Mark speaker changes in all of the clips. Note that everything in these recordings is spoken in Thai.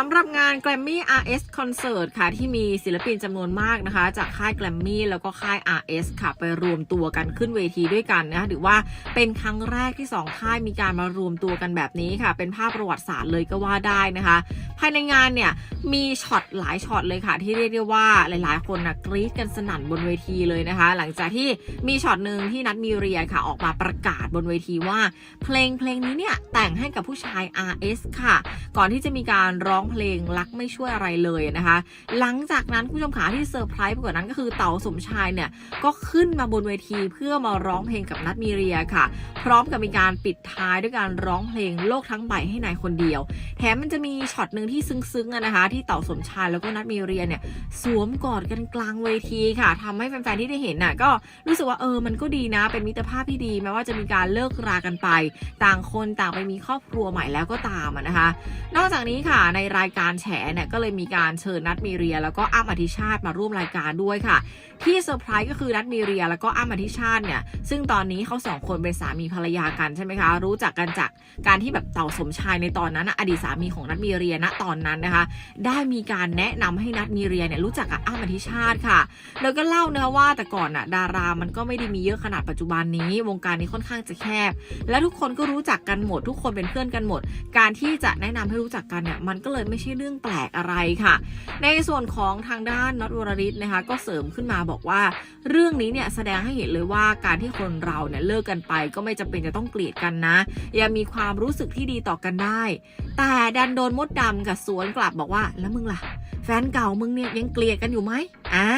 Speaker 1: สำหรับงาน Grammy RS Concert ค่ะ ที่มีศิลปินจำนวนมากนะคะ จากค่าย Grammy แล้วก็ค่าย RS ค่ะ ไปรวมตัวกันขึ้นเวทีด้วยกันนะคะถือว่าเป็นครั้งแรกที่ 2 ค่ายมีการมารวมตัวกันแบบนี้ค่ะ เป็นภาพประวัติศาสตร์เลยก็ว่าได้นะคะ ภายในงานเนี่ย มีช็อตหลายช็อตเลยค่ะ ที่เรียกได้ว่าหลายๆ คนนะกรี๊ดกันสนั่นบนเวทีเลยนะคะ หลังจากที่มีช็อตหนึ่งที่นัดมีเรียค่ะ ออกมาประกาศบนเวทีว่า เพลงเพลงนี้เนี่ยแต่งให้กับผู้ชาย RS ค่ะ ก่อนที่จะมีการร้องเพลงรักไม่ช่วยอะไรเลยนะคะ หลังจากนั้นผู้ชมขาที่เซอร์ไพรส์ไปกว่านั้นก็คือเต๋าสมชายเนี่ยก็ขึ้นมาบนเวทีเพื่อมาร้องเพลงกับนัดมีเรียค่ะ พร้อมกับมีการปิดท้ายด้วยการร้องเพลงโลกทั้งใบให้นายคนเดียว แถมมันจะมีช็อตหนึ่งที่ซึ้งๆอะนะคะ ที่เต๋าสมชายแล้วก็นัดมีเรียเนี่ยสวมกอดกันกลางเวทีค่ะทำให้แฟนๆที่ได้เห็นน่ะก็รู้สึกว่าเออมันก็ดีนะ เป็นมิตรภาพที่ดีแม้ว่าจะมีการเลิกรากันไป ต่างคนต่างไปมีครอบครัวใหม่แล้วก็ตามอะนะคะ นอกจากนี้ค่ะในรายการแฉเนี่ยก็เลยมีการเชิญนัดมีเรีย แล้วก็อ้ำอธิชาติมาร่วมรายการด้วยค่ะ ที่เซอร์ไพรส์ก็คือนัดมีเรีย แล้วก็อ้ำอธิชาติเนี่ยซึ่งตอนนี้เขาสองคนเป็นสามีภรรยากันใช่ไหมคะ รู้จักกันจากการที่แบบเต่าสมชายในตอนนั้นอดีตสามีของนัดมีเรียณตอนนั้นนะคะ ได้มีการแนะนำให้นัดมีเรียเนี่ยรู้จักกับอ้ำอธิชาติค่ะ แล้วก็เล่านะคะว่าแต่ก่อนน่ะดารามันก็ไม่ได้มีเยอะขนาดปัจจุบันนี้ วงการนี้ค่อนข้างจะแคบ และทุกคนก็รู้จักกันหมด ทุกคนเป็นเพื่อนกันหมด การที่จะแนะนำให้รู้จักกันเนี่ยมันก็เลยไม่ใช่เรื่องแปลกอะไรค่ะ ในส่วนของทางด้านน็อตวรริศนะคะก็เสริมขึ้นมาบอกว่า เรื่องนี้เนี่ยแสดงให้เห็นเลยว่าการที่คนเราเนี่ยเลิกกันไป ก็ไม่จำเป็นจะต้องเกลียดกันนะ ยังมีความรู้สึกที่ดีต่อกันได้ แต่ดันโดนมดดำกับสวนกลับบอกว่าแล้วมึงล่ะ แฟนเก่ามึงเนี่ยยังเกลียดกันอยู่ไหมอ่า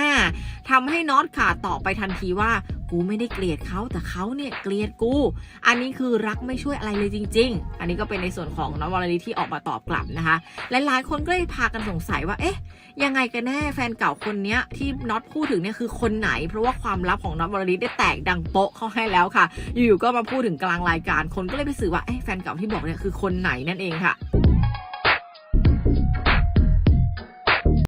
Speaker 1: ทำให้น็อตขาดตอบไปทันทีว่า กูไม่ได้เกลียดเขาแต่เขาเนี่ยเกลียดกู อันนี้คือรักไม่ช่วยอะไรเลยจริง ๆ อันนี้ก็เป็นในส่วนของน้องวรลิที่ออกมาตอบกลับนะคะ หลายๆ คนก็เลยพากันสงสัยว่า เอ๊ะ ยังไงกันแน่แฟนเก่าคนนี้ที่น็อตพูดถึงเนี่ยคือคนไหน เพราะว่าความลับของน็อตวรลิได้แตกดังโป๊ะเข้าให้แล้วค่ะ อยู่ๆก็มาพูดถึงกลางรายการ คนก็เลยไปสื่อว่า เอ๊ะแฟนเก่าที่บอกเนี่ยคือคนไหนนั่นเองค่ะ